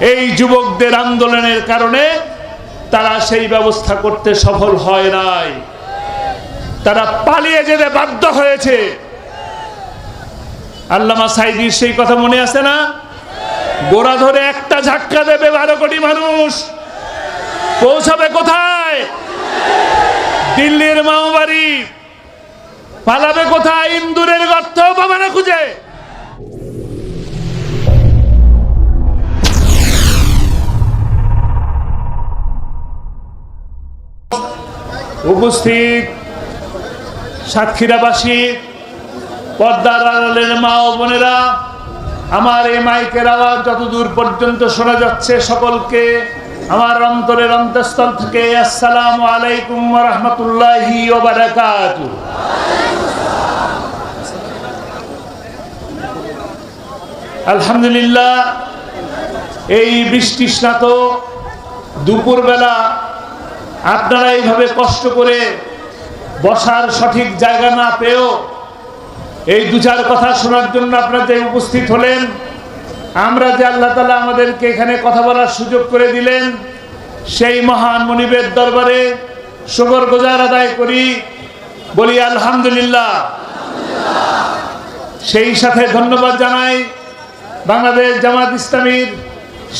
এই যুবকদের আন্দোলনের কারণে তারা সেই ব্যবস্থা করতে সফল হয় নাই। তারা পালিয়ে যেতে বাধ্য হয়েছে। আল্লামা সাইদির সেই কথা মনে আছে না? গোড়া ধরে একটা ঝাক্কা দেবে বারো কোটি মানুষ। পৌঁছাবে কোথায়? দিল্লির মাওবাড়ি পালাবে কোথায়? ইন্দুরের গর্ত খুঁজে। উপস্থিত সাতক্ষীরাবাসী পর্দার আড়ালের মা ও বোনেরা, আমার এই মাইকের আওয়াজ যতদূর পর্যন্ত শোনা যাচ্ছে সকলকে, আমার অন্তরের অন্তঃস্থল থেকে আসসালামু আলাইকুম রহমতুল্লাহি আলহামদুলিল্লাহ, এই বৃষ্টি স্নাত দুপুরবেলা আপনারা এইভাবে কষ্ট করে বসার সঠিক জায়গা না পেয়েও এই দু চার কথা শোনার জন্য আপনারা যে উপস্থিত হলেন, আমরা যে আল্লাহ তালা আমাদেরকে এখানে কথা বলার সুযোগ করে দিলেন, সেই মহান মনিবের দরবারে শুকর গোজার আদায় করি, বলি আলহামদুলিল্লাহ। সেই সাথে ধন্যবাদ জানাই বাংলাদেশ জামাত ইসলামীর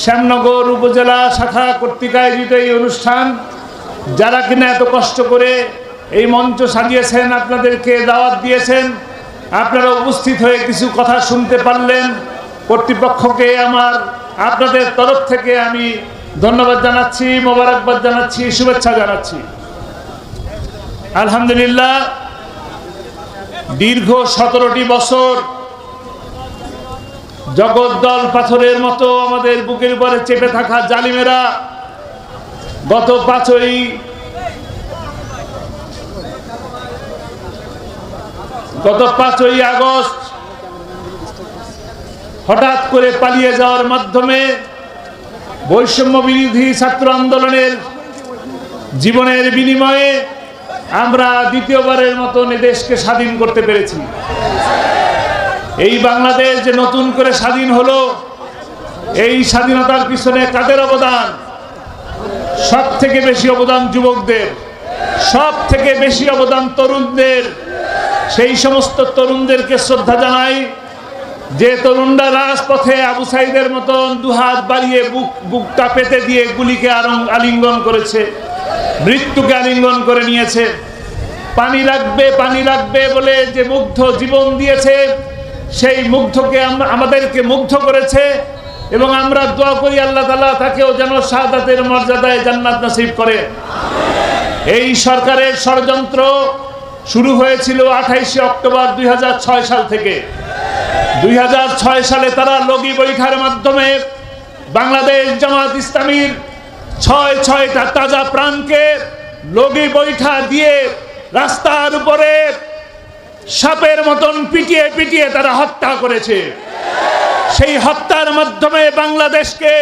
শ্যামনগর উপজেলা শাখা কর্তৃক আয়োজিত এই অনুষ্ঠান। যারা কিনা এত কষ্ট করে এই মঞ্চ সাজিয়েছেন, আপনাদেরকে দাওয়াত দিয়েছেন, আপনারা উপস্থিত হয়ে কিছু কথা শুনতে পারলেন। কর্তৃপক্ষকে আমার, আপনাদের তরফ থেকে আমি ধন্যবাদ জানাচ্ছি, মোবারকবাদ জানাচ্ছি, শুভেচ্ছা জানাচ্ছি। আলহামদুলিল্লাহ, দীর্ঘ সতেরোটি বছর জগদ্দল পাথরের মতো আমাদের বুকের উপরে চেপে থাকা জালিমেরা গত পাঁচই গত পাঁচই আগস্ট হঠাৎ করে পালিয়ে যাওয়ার মাধ্যমে বৈষম্য বিরোধী ছাত্র আন্দোলনের জীবনের বিনিময়ে আমরা দ্বিতীয়বারের মতন দেশকে স্বাধীন করতে পেরেছি। এই বাংলাদেশ যে নতুন করে স্বাধীন হলো, এই স্বাধীনতার পিছনে কাদের অবদান? সব থেকে বেশি অবদান যুবকদের সব থেকে বেশি অবদান তরুণদের, সেই সমস্ত তরুণদেরকে শ্রদ্ধা জানাই। যে তরুণরা রাজপথে আবু সাইদের মতন দুহাত বাড়িয়ে বুক, বুকটা পেতে দিয়ে গুলিকে আলিঙ্গন করেছে, মৃত্যুকে আলিঙ্গন করে নিয়েছে। পানি লাগবে পানি লাগবে বলে যে মুগ্ধ জীবন দিয়েছে, সেই মুগ্ধকে আম- আমাদেরকে মুগ্ধ করেছে। এবং আমরা দোয়া করি আল্লাহ তালা তাকেও যেন শাহাদাতের মর্যাদায় জান্নাত নসিব করে। এই সরকারের ষড়যন্ত্র শুরু হয়েছিল আঠাইশে অক্টোবর দুই হাজার ছয় সাল থেকে। দুই হাজার ছয় সালে তারা লগি বৈঠার মাধ্যমে বাংলাদেশ জামাত ইসলামীর ছয় ছয়টা তাজা প্রাণকে লগি বৈঠা দিয়ে রাস্তার উপরে সাপের মতন পিটিয়ে পিটিয়ে তারা হত্যা করেছে। সেই হত্যার মাধ্যমে বাংলাদেশকে,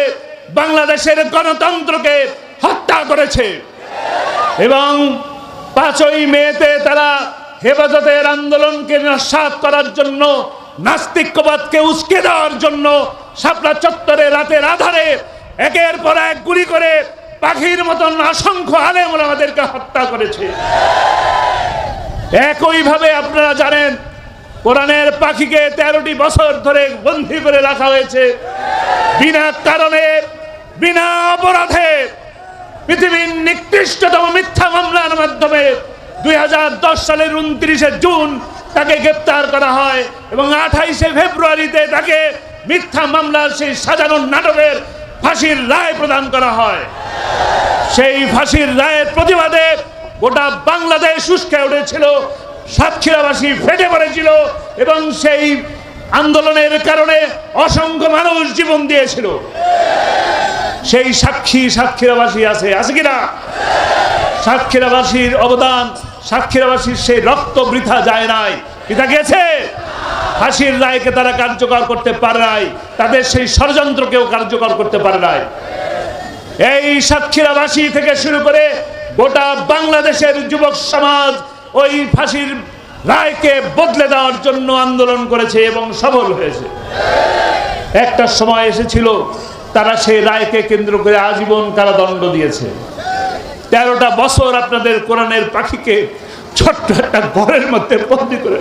বাংলাদেশের গণতন্ত্রকে হত্যা করেছে। এবং পাঁচই মেতে তারা হেফাজতের আন্দোলনকে নস্বাত করার জন্য নাস্তিক্যবাদকে উস্কে দেওয়ার জন্য শাপলা চত্বরে রাতের আধারে একের পর এক গুলি করে পাখির মতন অসংখ্য আলেম আমাদেরকে হত্যা করেছে। একইভাবে আপনারা জানেন কোরআনের পাখিকে তেরোটি বছর ধরে বন্দি করে রাখা হয়েছে। বিনা কারণে, বিনা অপরাধে পৃথিবীর নিকৃষ্টতম মিথ্যা মামলার মাধ্যমে দুই হাজার দশ সালের উনত্রিশে জুন তাকে গ্রেপ্তার করা হয় এবং আঠাইশে ফেব্রুয়ারিতে তাকে মিথ্যা মামলার সেই সাজানো নাটকের ফাঁসির রায় প্রদান করা হয়। সেই ফাঁসির রায়ের প্রতিবাদে গোটা বাংলাদেশ উস্কে উঠেছিল। সাতক্ষীরাবাসী ফেটে পড়েছিল এবং সেই আন্দোলনের কারণে অসংখ্য মানুষ জীবন দিয়েছিল। সেই সাক্ষী সাতক্ষীরাবাসী আছে আছে কিনা? সাতক্ষীরাবাসীর অবদান, সাতক্ষীরাবাসীর সেই রক্ত বৃথা যায় নাই। পিতা গেছে? ফাঁসির রায়কে তারা কার্যকর করতে পারে নাই। তাদের সেই ষড়যন্ত্রকেও কার্যকর করতে পারে নাই। এই সাতক্ষীরাবাসী থেকে শুরু করে গোটা বাংলাদেশের যুবক সমাজ ওই ফাঁসির রায়কে বদলে দেওয়ার জন্য আন্দোলন করেছে এবং সফল হয়েছে। একটা সময় এসেছিল, তারা সেই রায়কে কেন্দ্র করে আজীবন কারাদণ্ড দিয়েছে। তেরোটা বছর আপনাদের কোরআনের পাখিকে ছোট্ট একটা ঘরের মধ্যে বন্দি করে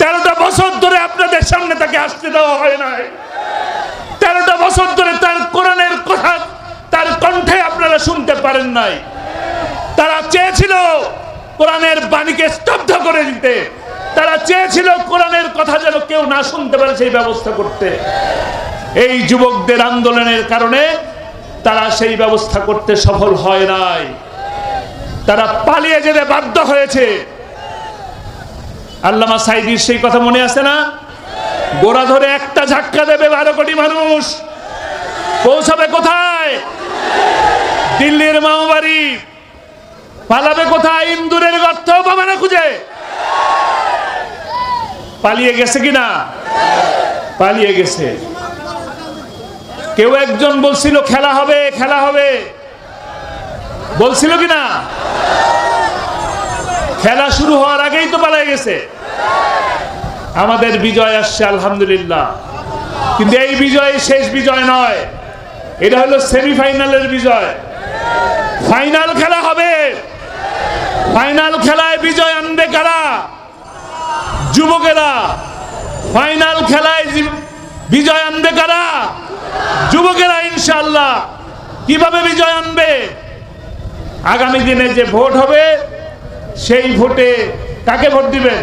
তেরোটা বছর ধরে আপনাদের সামনে তাকে আসতে দেওয়া হয় নাই। তেরোটা বছর ধরে তার কোরআনের কথা তার কণ্ঠে আপনারা শুনতে পারেন নাই। তারা চেয়েছিল কোরআনের বাণীকে স্তব্ধ করে দিতে। তারা চেয়েছিল কোরআনের কথা যেন কেউ না শুনতে পারে সেই ব্যবস্থা করতে। এই যুবকদের আন্দোলনের কারণে তারা সেই ব্যবস্থা করতে সফল হয় নাই। তারা পালিয়ে যেতে বাধ্য হয়েছে। আল্লামা সাইদির সেই কথা মনে আছে না? গোড়া ধরে একটা ঝাক্কা দেবে বারো কোটি মানুষ। পৌঁছাবে কোথায়? দিল্লির মাওবাড়ি পালাবে কোথায়? ইন্দুরের গর্ত পাবে না খুঁজে। পালিয়ে গেছে কিনা? পালিয়ে গেছে। কেউ একজন বলছিল, খেলা হবে খেলা হবে। বলছিল কিনা? খেলা শুরু হওয়ার আগেই তো পালাই গেছে। আমাদের বিজয় আসছে, আলহামদুলিল্লাহ। কিন্তু এই বিজয় শেষ বিজয় নয়। এটা হলো সেমিফাইনালের বিজয়। ফাইনাল ফাইনাল খেলায় বিজয় আনবে কারা? যুবকেরা, ফাইনাল খেলায় বিজয় আনবে কারা? যুবকেরা ইনশাল্লাহ কীভাবে বিজয় আনবে? আগামী দিনে যে ভোট হবে, সেই ভোটে কাকে ভোট দিবেন?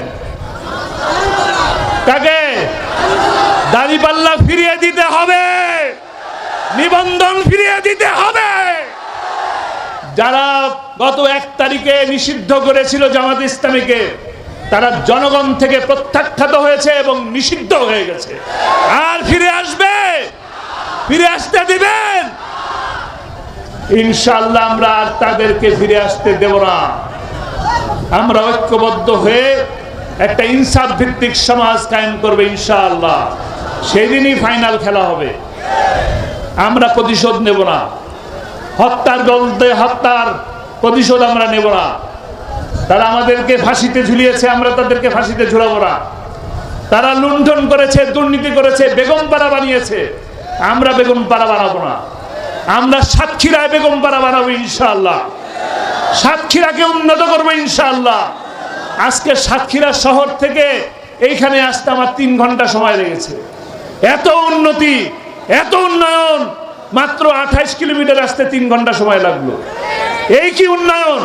কাকে? দাঁড়িপাল্লা ফিরিয়ে দিতে হবে। নিবন্ধন ফিরিয়ে দিতে হবে। যারা গত এক তারিখে নিষিদ্ধ করেছিল জামাত ইসলামীকে, তারা জনগণ থেকে প্রত্যাখ্যাত হয়েছে এবং নিষিদ্ধ হয়ে গেছে। আর ফিরে আসবে! ফিরে আসতে দিবেন! ইনশাল্লাহ আমরা আর তাদেরকে ফিরে আসতে দেব না। আমরা ঐক্যবদ্ধ হয়ে একটা ইনসাফ ভিত্তিক সমাজ কায়েম করবে ইনশাআল্লাহ। সেদিনই ফাইনাল খেলা হবে। আমরা প্রতিশোধ নেব না। হত্যার বলতে হত্যার প্রতিশোধ আমরা নেব না। তারা আমাদেরকে ফাঁসিতে ঝুলিয়েছে, আমরা তাদেরকে ফাঁসিতে ঝুলাবো না। তারা লুণ্ঠন করেছে, দুর্নীতি করেছে, বেগম পাড়া বানিয়েছে। আমরা বেগম পাড়া বানাবো না। আমরা সাতক্ষীরায় বেগম পাড়া বানাবো ইনশাআল্লাহ। সাতক্ষীরাকে উন্নত করব ইনশাআল্লাহ। আজকে সাতক্ষীরা শহর থেকে এইখানে আসতে আমার তিন ঘণ্টা সময় লেগেছে। এত উন্নতি, এত উন্নয়ন মাত্র আঠাইশ কিলোমিটার আসতে তিন ঘণ্টা সময় লাগল। এই কি উন্নয়ন?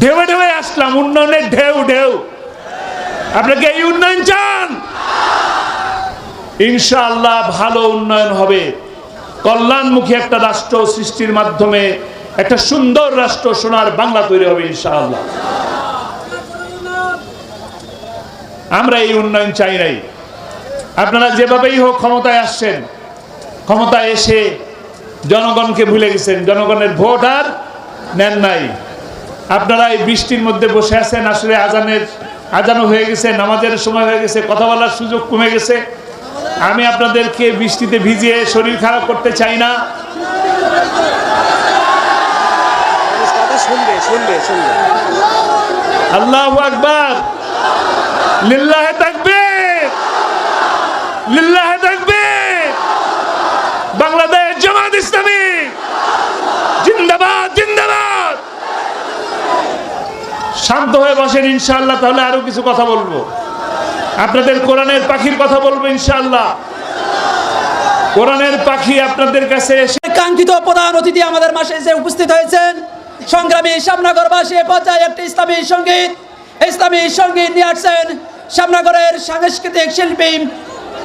ঢেউে ঢেউে আসলাম উন্নয়নের ঢেউ ঢেউ। আপনাকে এই উন্নয়ন চান? ইনশাআল্লাহ ভালো উন্নয়ন হবে। কল্যাণমুখী একটা রাষ্ট্র সৃষ্টির মাধ্যমে একটা সুন্দর রাষ্ট্র, সোনার বাংলা তৈরি হবে ইনশাআল্লাহ। আমরা এই উন্নয়ন চাই নাই। আপনারা যেভাবেই হোক ক্ষমতায় আসছেন ক্ষমতায় এসে জনগণকে ভুলে গেছেন। জনগণের ভোট আর নেন নাই। আপনারা এই বৃষ্টির মধ্যে বসে আছেন আসলে আজানের আজানও হয়ে গেছে নামাজের সময় হয়ে গেছে কথা বলার সুযোগ কমে গেছে। আমি আপনাদেরকে বৃষ্টিতে ভিজিয়ে শরীর খারাপ করতে চাই না। আল্লাহ আকবার। লিল্লাহে তাকবীর। লিল্লাহে তাকবীর বাংলাদেশ জামাত ইসলামী জিন্দাবাদ জিন্দাবাদ। শান্ত হয়ে বসেন ইনশাআল্লাহ, তাহলে আরও কিছু কথা বলব। আপনাদের কোরআনের পাখির কথা বলব ইনশাআল্লাহ। কোরআনের পাখি আপনাদের কাছে এসে কাঙ্ক্ষিত প্রধান অতিথি আমাদের মাসে এসে উপস্থিত হয়েছেন। সংগ্রামী শ্যামনগরবাসী পর্যায়ে একটি ইসলামী সংগীত ইসলামী সংগীত নিয়ে আসছেন শ্যামনগরের সাংস্কৃতিক শিল্পী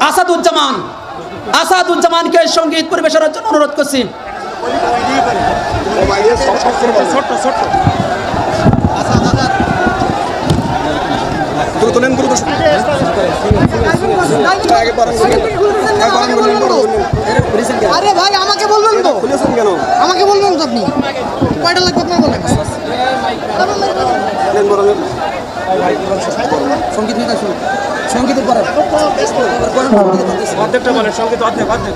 আসাদুজ্জামান। আসাদুজ্জামানকে সংগীত পরিবেশনের জন্য অনুরোধ করছি। ছোট্ট ছোট্ট তুই তোলেন গুরু তো আগে বরং বলুন বরং বলুন আরে ভাই, আমাকে বলবেন তো? কেন আমাকে বলবেন তো আপনি? কয়টা লাগবে আপনার বলেন সংগীত নিতে শুনুন সঙ্গীতের পরে। অর্ধেকটা বলেন, সংগীত অর্ধেক অর্ধেক।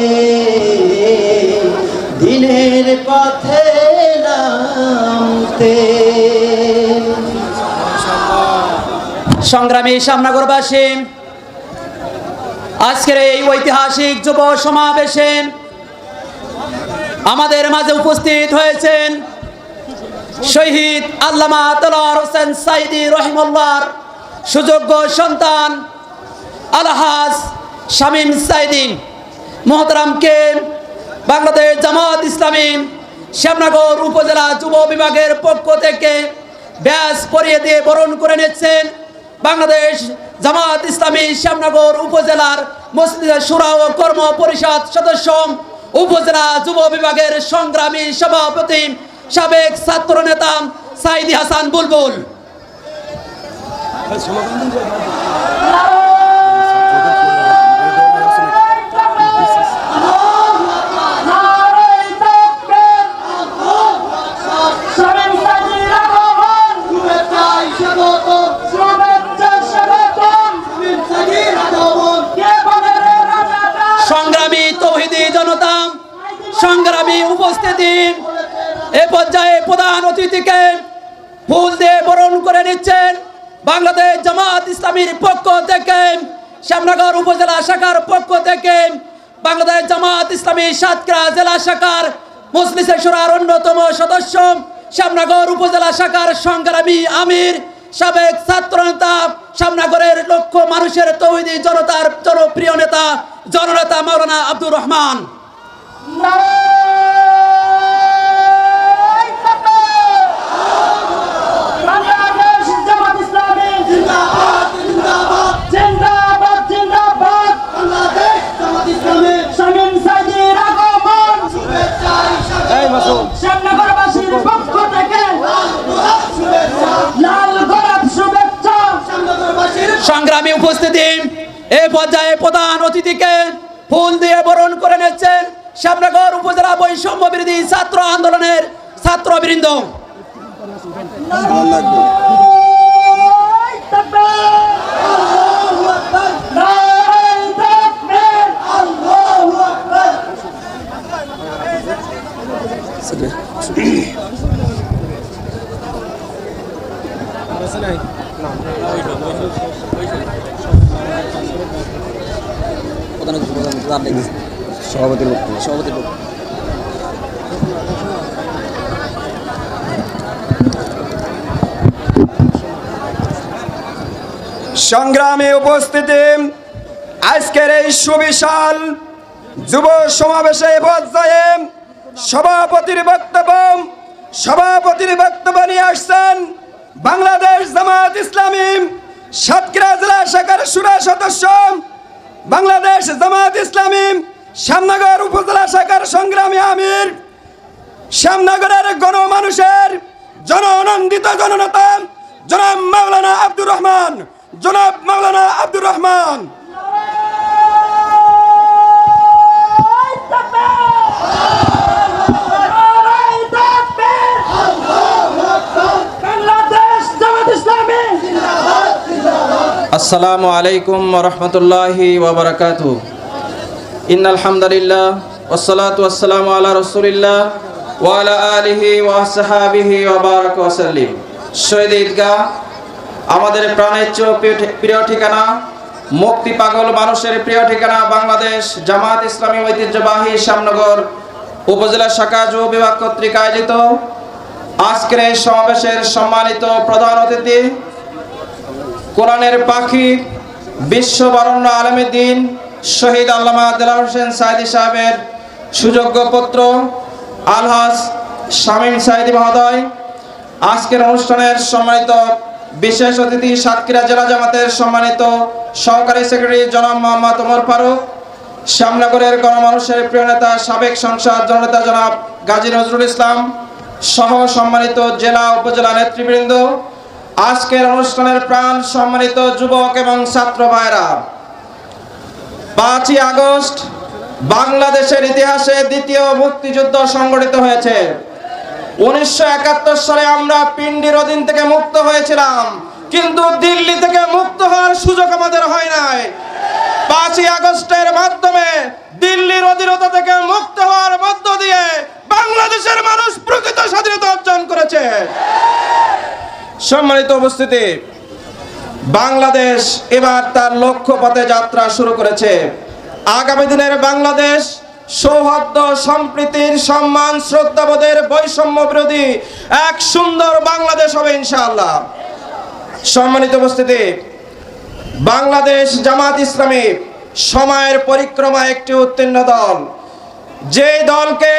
নামতে সংগ্রামী সামনাগরবাসী, আজকের এই ঐতিহাসিক যুব সমাবেশে আমাদের মাঝে উপস্থিত হয়েছেন শহীদ আল্লামা তলার হোসেন সাইদি রহিমুল্লাহর সুযোগ্য সন্তান আলহাজ শামীম সাইদিন মোহতরামকে বাংলাদেশ জামাত ইসলামী শ্যামনগর উপজেলা যুব বিভাগের পক্ষ থেকে ব্যাস পরিয়ে দিয়ে বরণ করে নিচ্ছেন বাংলাদেশ জামাত ইসলামী শ্যামনগর উপজেলার মসজিদ সুরা ও কর্ম পরিষদ সদস্য, উপজেলা যুব বিভাগের সংগ্রামী সভাপতি, সাবেক ছাত্র নেতা সাইদি হাসান বুলবুল। থেকে শ্যামনগর উপজেলা শাখার পক্ষ থেকে বাংলাদেশ জামাত ইসলামী সাতক্ষীরা জেলা শাখার মুসলিসের সুরার অন্যতম সদস্য শ্যামনগর উপজেলা শাখার সংগ্রামী আমির, সাবেক ছাত্র নেতা, শ্যামনগরের লক্ষ মানুষের তৌহিদি জনতার জনপ্রিয় নেতা, জননেতা মাওলানা আব্দুর রহমান। সংগ্রামী উপস্থিতি এ পর্যায়ে প্রধান অতিথিকে ফুল দিয়ে বরণ করে নিচ্ছেন শ্যামনগর উপজেলা বৈষম্য বিরোধী ছাত্র আন্দোলনের ছাত্রবৃন্দ। সভাপতির বক্তব্য সভাপতির বক্তব্য সংগ্রামে উপস্থিতি আজকের এই সুবিশাল যুব সমাবেশে পর্যায়ে সভাপতির বক্তব্য সভাপতির বক্তব্য নিয়ে আসছেন বাংলাদেশ জামাত ইসলামী সাতক্ষীরা জেলা শাখার সুরা সদস্য বাংলাদেশ জামাত ইসলামী শ্যামনগর উপজেলা শাখার সংগ্রামী আমির, শ্যামনগরের গণমানুষের জননন্দিত জননেতা জনাব মাওলানা আব্দুর রহমান, জনাব মাওলানা আব্দুর রহমান। আসসালামু আলাইকুম রহমতুল্লাহি ওবরাকাতু ইন আলহামদুলিল্লাহ ওসলাত ওয়াসালামু আলা রসুলিল্লাহ ওয়ালা আলিহি ওয়াসাহাবিহি ওবারক ওয়াসাল্লিম শহীদ ঈদগাহ, আমাদের প্রাণের চেয়েও প্রিয়- ঠিকানা, মুক্তি পাগল মানুষের প্রিয় ঠিকানা বাংলাদেশ জামাত ইসলামী ঐতিহ্যবাহী শ্যামনগর, উপজেলা শাখা যুব বিভাগ কর্তৃক আয়োজিত। আজকের সমাবেশের সম্মানিত প্রধান অতিথি কোরআনের পাখি বিশ্ব বিশ্ববরণ্য আলমী দিন, শহীদ আল্লামা দেলার হোসেন সাইদি সাহেবের সুযোগ্য পুত্র, আলহাজ শামীম সাইদি মহোদয়। আজকের অনুষ্ঠানের সম্মানিত বিশেষ অতিথি সাতক্ষীরা জেলা জামাতের সম্মানিত সহকারী সেক্রেটারি জনাব মোহাম্মদ ওমর ফারুক, শ্যামনগরের গণমানুষের প্রিয় নেতা, সাবেক সংসদ জননেতা জনাব গাজী নজরুল ইসলাম সহ সম্মানিত জেলা উপজেলা নেতৃবৃন্দ আজকের অনুষ্ঠানের প্রাণ সম্মানিত যুবক এবং ছাত্র ভাইরা, পাঁচই আগস্ট বাংলাদেশের ইতিহাসে দ্বিতীয় মুক্তিযুদ্ধ সংগঠিত হয়েছে। উনিশশো একাত্তর সালে আমরা পিন্ডির অধীন থেকে মুক্ত হয়েছিলাম, কিন্তু দিল্লি থেকে মুক্ত হওয়ার সুযোগ আমাদের হয় নাই। পাঁচই আগস্টের মাধ্যমে দিল্লির অধীনতা থেকে মুক্ত হওয়ার মধ্য দিয়ে বাংলাদেশের মানুষ প্রকৃত স্বাধীনতা অর্জন করেছে। সম্মানিত উপস্থিতি, বাংলাদেশ এবার তার লক্ষ্য পথে যাত্রা শুরু করেছে। আগামী দিনের বাংলাদেশ সৌহার্দ্য, সম্প্রীতির সম্মান, শ্রদ্ধাবোধের বৈষম্য বিরোধী এক সুন্দর বাংলাদেশ হবে ইনশাআল্লাহ। সম্মানিত উপস্থিতি, বাংলাদেশ জামাত ইসলামী সময়ের পরিক্রমা একটি উত্তীর্ণ দল। যে দলকে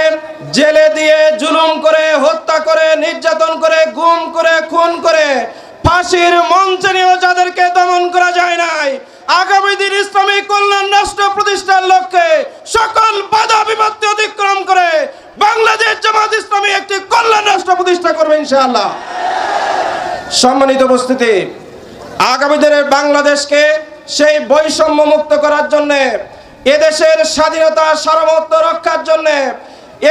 জেলে দিয়ে জুলুম করে, হত্যা করে, নির্যাতন করে, গুম করে, খুন করে, ফাঁসির মঞ্চে নিয়েও যাদেরকে দমন করা যায় নাই, আগামী দিন ইসলামী কল্যাণ রাষ্ট্র প্রতিষ্ঠার লক্ষ্যে সকল বাধা বিপত্তি অতিক্রম করে বাংলাদেশ জামাত ইসলামী একটি কল্যাণ রাষ্ট্র প্রতিষ্ঠা করবে ইনশাআল্লাহ। সম্মানিত উপস্থিতি, আগামী দিনের বাংলাদেশকে সেই বৈষম্য মুক্ত করার জন্য এদেশের স্বাধীনতা সার্বভৌমত্ব রক্ষার জন্য,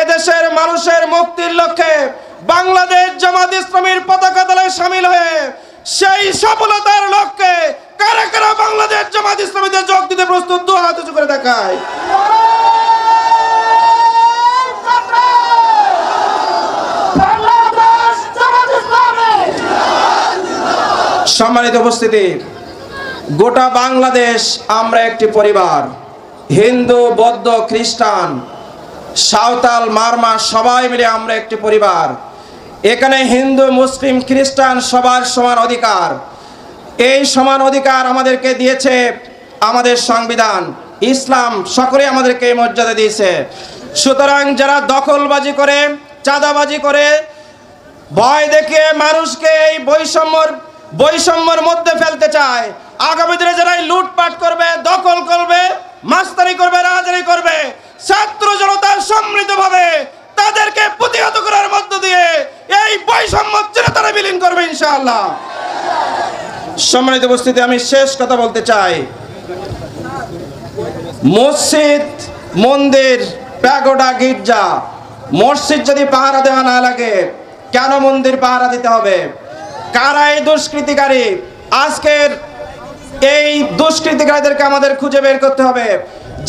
এদেশের মানুষের মুক্তির লক্ষ্যে বাংলাদেশ জামাত ইসলামীর পতাকা দলে সামিল হয়ে সেই সফলতার লক্ষ্যে কারা কারা বাংলাদেশ জামাত ইসলামীতে যোগ দিতে প্রস্তুত, দু হাত উঁচু করে দেখায়। সম্মানিত উপস্থিতি, গোটা বাংলাদেশ আমরা একটি পরিবার। হিন্দু, বৌদ্ধ, খ্রিস্টান, সাঁওতাল, মারমা, সবাই মিলে আমরা একটি পরিবার। এখানে হিন্দু, মুসলিম, খ্রিস্টান সবার সমান অধিকার। এই সমান অধিকার আমাদেরকে দিয়েছে আমাদের সংবিধান। ইসলাম সকলে আমাদেরকে এই মর্যাদা দিয়েছে। সুতরাং যারা দখলবাজি করে, চাঁদাবাজি করে, ভয় দেখিয়ে মানুষকে এই বৈষম্যর বৈষম্যর মধ্যে ফেলতে চায়, আগামী দিনে যারা লুটপাট করবে, দখল করবে মাস্তানি করবে, রাজানি করবে, ছাত্র জনতা সম্মিলিতভাবে তাদেরকে প্রতিহত করার মধ্য দিয়ে এই বৈষম্য তারা বিলীন করবে ইনশাআল্লাহ। সম্মানিত উপস্থিতি, আমি শেষ কথা বলতে চাই। মসজিদ, মন্দির, প্যাগোডা, গির্জা, মসজিদ যদি পাহারা দেওয়া না লাগে, কেন মন্দির পাহারা দিতে হবে? কারা এই দুষ্কৃতিকারী, আজকের এই দুষ্কৃতিকারীদেরকে আমাদের খুঁজে বের করতে হবে।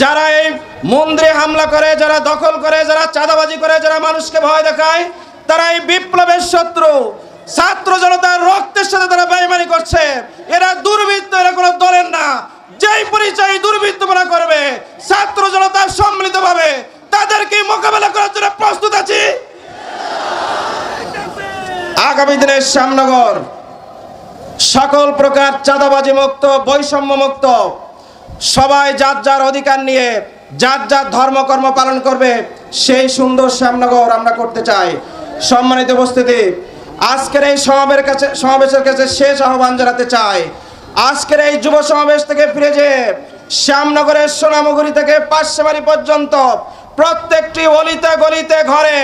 যারা এই মন্দিরে হামলা করে, যারা দখল করে, যারা চাঁদাবাজি করে, যারা মানুষকে ভয় দেখায়, তারা এই বিপ্লবের শত্রু। ছাত্র জনতার রক্তের সাথে তারা বেইমানি করছে। এরা দুর্বৃত্ত, এরা কোনো দলের না। যেই পরিচয় দুর্বৃত্তপনা করবে, ছাত্র জনতা সম্মিলিতভাবে তাদেরকে মোকাবেলা করার জন্য প্রস্তুত আছি। আগামী দিনের শ্যামনগর সকল প্রকার চাঁদাবাজি মুক্ত, বৈষম্য মুক্ত। সবাই যার যার অধিকার নিয়ে, যার যার ধর্মকর্ম পালন করবে, সেই সুন্দর শ্যামনগর আমরা করতে চাই। সম্মানিত উপস্থিতি, আজকের এই সমাবেশের কাছে সমাবেশের কাছে শেষ আহ্বান জানাতে চাই। আজকের এই যুব সমাবেশ থেকে ফিরে যে শ্যামনগরের সোনামুগুরি থেকে পাঁচশাবাড়ি পর্যন্ত প্রত্যেকটি অলিতে গলিতে ঘরে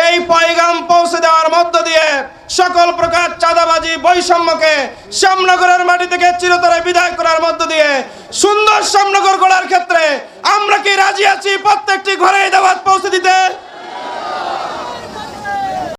এই পয়গাম পৌঁছে দেওয়ার মধ্য দিয়ে সকল প্রকার চাঁদাবাজি, বৈষম্যকে শ্যামনগরের মাটি থেকে চিরতরে বিদায় করার মধ্য দিয়ে সুন্দর শ্যামনগর গড়ার ক্ষেত্রে আমরা কি রাজি আছি প্রত্যেকটি ঘরে দেব